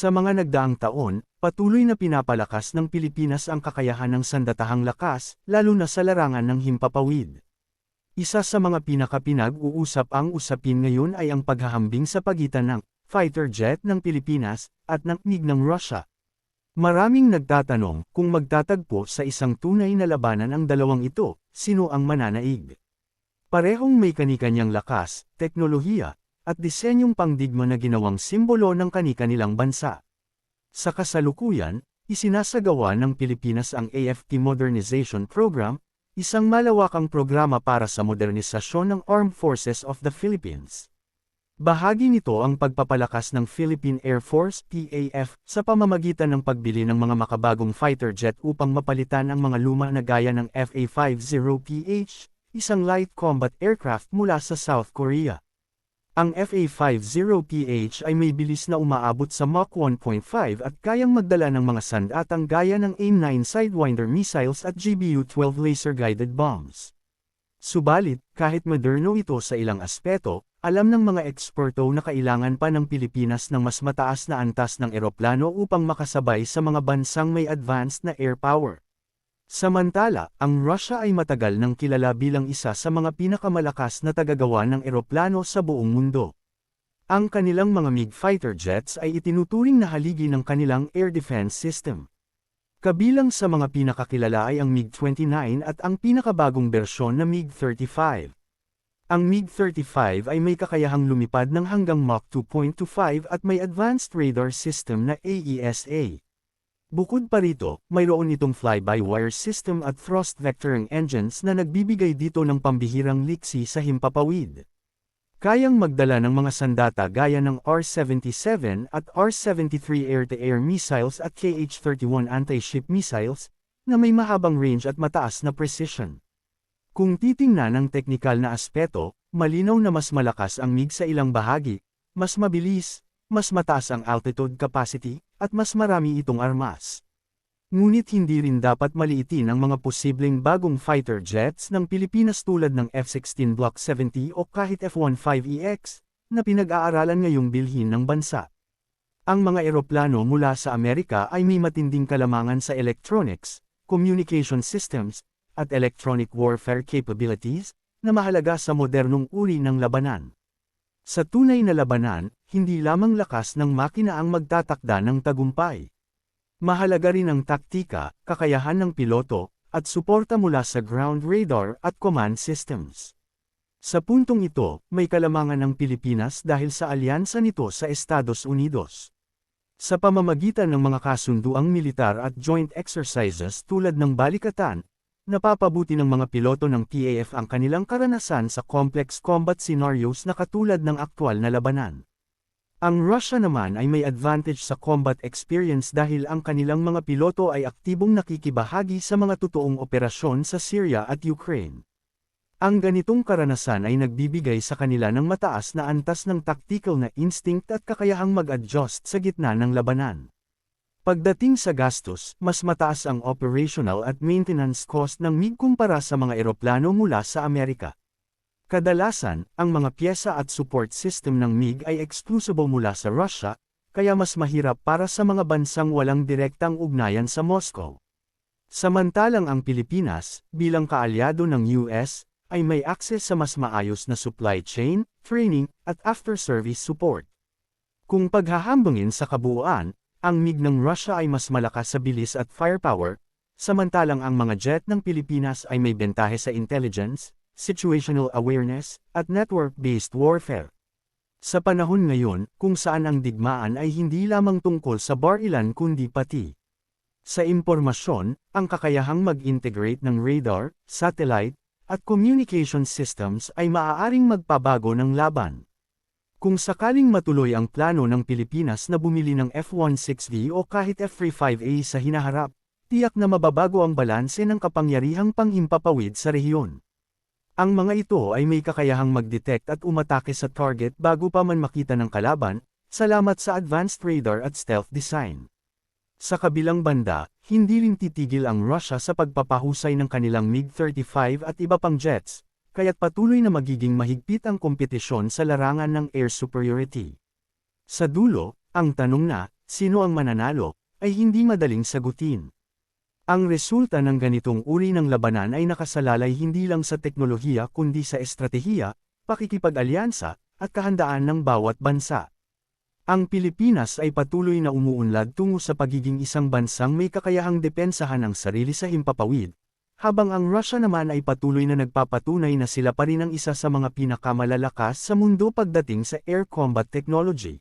Sa mga nagdaang taon, patuloy na pinapalakas ng Pilipinas ang kakayahan ng sandatahang lakas, lalo na sa larangan ng himpapawid. Isa sa mga pinakapinag-uusap ang usapin ngayon ay ang paghahambing sa pagitan ng fighter jet ng Pilipinas at ng MiG ng Russia. Maraming nagtatanong kung magtatagpo sa isang tunay na labanan ang dalawang ito, sino ang mananaig. Parehong may kanikanyang lakas, teknolohiya, at disenyong pangdigma na ginawang simbolo ng kani-kanilang bansa. Sa kasalukuyan, isinasagawa ng Pilipinas ang AFP Modernization Program, isang malawakang programa para sa modernisasyon ng Armed Forces of the Philippines. Bahagi nito ang pagpapalakas ng Philippine Air Force PAF sa pamamagitan ng pagbili ng mga makabagong fighter jet upang mapalitan ang mga luma na gaya ng FA-50PH, isang light combat aircraft mula sa South Korea. Ang FA-50PH ay may bilis na umaabot sa Mach 1.5 at kayang magdala ng mga sandatang gaya ng AIM-9 Sidewinder missiles at GBU-12 laser-guided bombs. Subalit, kahit moderno ito sa ilang aspeto, alam ng mga eksperto na kailangan pa ng Pilipinas ng mas mataas na antas ng eroplano upang makasabay sa mga bansang may advanced na air power. Samantala, ang Russia ay matagal nang kilala bilang isa sa mga pinakamalakas na tagagawa ng eroplano sa buong mundo. Ang kanilang mga MiG fighter jets ay itinuturing na haligi ng kanilang air defense system. Kabilang sa mga pinakakilala ay ang MiG-29 at ang pinakabagong bersyon na MiG-35. Ang MiG-35 ay may kakayahang lumipad ng hanggang Mach 2.25 at may advanced radar system na AESA. Bukod pa rito, mayroon itong fly-by-wire system at thrust vectoring engines na nagbibigay dito ng pambihirang liksi sa himpapawid. Kayang magdala ng mga sandata gaya ng R-77 at R-73 air-to-air missiles at KH-31 anti-ship missiles, na may mahabang range at mataas na precision. Kung titingnan ang teknikal na aspeto, malinaw na mas malakas ang MiG sa ilang bahagi, mas mabilis, mas mataas ang altitude capacity, at mas marami itong armas. Ngunit hindi rin dapat maliitin ang mga posibleng bagong fighter jets ng Pilipinas tulad ng F-16 Block 70 o kahit F-15EX, na pinag-aaralan ngayong bilhin ng bansa. Ang mga eroplano mula sa Amerika ay may matinding kalamangan sa electronics, communication systems, at electronic warfare capabilities, na mahalaga sa modernong uri ng labanan. Sa tunay na labanan, hindi lamang lakas ng makina ang magtatakda ng tagumpay. Mahalaga rin ang taktika, kakayahan ng piloto, at suporta mula sa ground radar at command systems. Sa puntong ito, may kalamangan ng Pilipinas dahil sa alyansa nito sa Estados Unidos. Sa pamamagitan ng mga kasunduang militar at joint exercises tulad ng Balikatan, Napapabuti ng mga piloto ng PAF ang kanilang karanasan sa complex combat scenarios na katulad ng aktwal na labanan. Ang Russia naman ay may advantage sa combat experience dahil ang kanilang mga piloto ay aktibong nakikibahagi sa mga totoong operasyon sa Syria at Ukraine. Ang ganitong karanasan ay nagbibigay sa kanila ng mataas na antas ng tactical na instinct at kakayahang mag-adjust sa gitna ng labanan. Pagdating sa gastos, mas mataas ang operational at maintenance cost ng MiG kumpara sa mga eroplano mula sa Amerika. Kadalasan, ang mga pyesa at support system ng MiG ay exclusive mula sa Russia, kaya mas mahirap para sa mga bansang walang direktang ugnayan sa Moscow. Samantalang ang Pilipinas, bilang kaalyado ng US, ay may access sa mas maayos na supply chain, training, at after-service support. Kung paghahambungin sa kabuuan, ang MiG ng Russia ay mas malakas sa bilis at firepower, samantalang ang mga jet ng Pilipinas ay may bentahe sa intelligence, situational awareness, at network-based warfare. Sa panahon ngayon, kung saan ang digmaan ay hindi lamang tungkol sa barilan kundi pati sa impormasyon, ang kakayahang mag-integrate ng radar, satellite, at communication systems ay maaaring magpabago ng laban. Kung sakaling matuloy ang plano ng Pilipinas na bumili ng F-16V o kahit F-35A sa hinaharap, tiyak na mababago ang balanse ng kapangyarihang panghimpapawid sa rehiyon. Ang mga ito ay may kakayahang mag-detect at umatake sa target bago pa man makita ng kalaban, salamat sa advanced radar at stealth design. Sa kabilang banda, hindi rin titigil ang Russia sa pagpapahusay ng kanilang MiG-35 at iba pang jets, kaya't patuloy na magiging mahigpit ang kompetisyon sa larangan ng air superiority. Sa dulo, ang tanong na, sino ang mananalo, ay hindi madaling sagutin. Ang resulta ng ganitong uri ng labanan ay nakasalalay hindi lang sa teknolohiya kundi sa estratehiya, pakikipag-alyansa, at kahandaan ng bawat bansa. Ang Pilipinas ay patuloy na umuunlad tungo sa pagiging isang bansang may kakayahang depensahan ang sarili sa himpapawid, habang ang Russia naman ay patuloy na nagpapatunay na sila pa rin ang isa sa mga pinakamalalakas sa mundo pagdating sa air combat technology.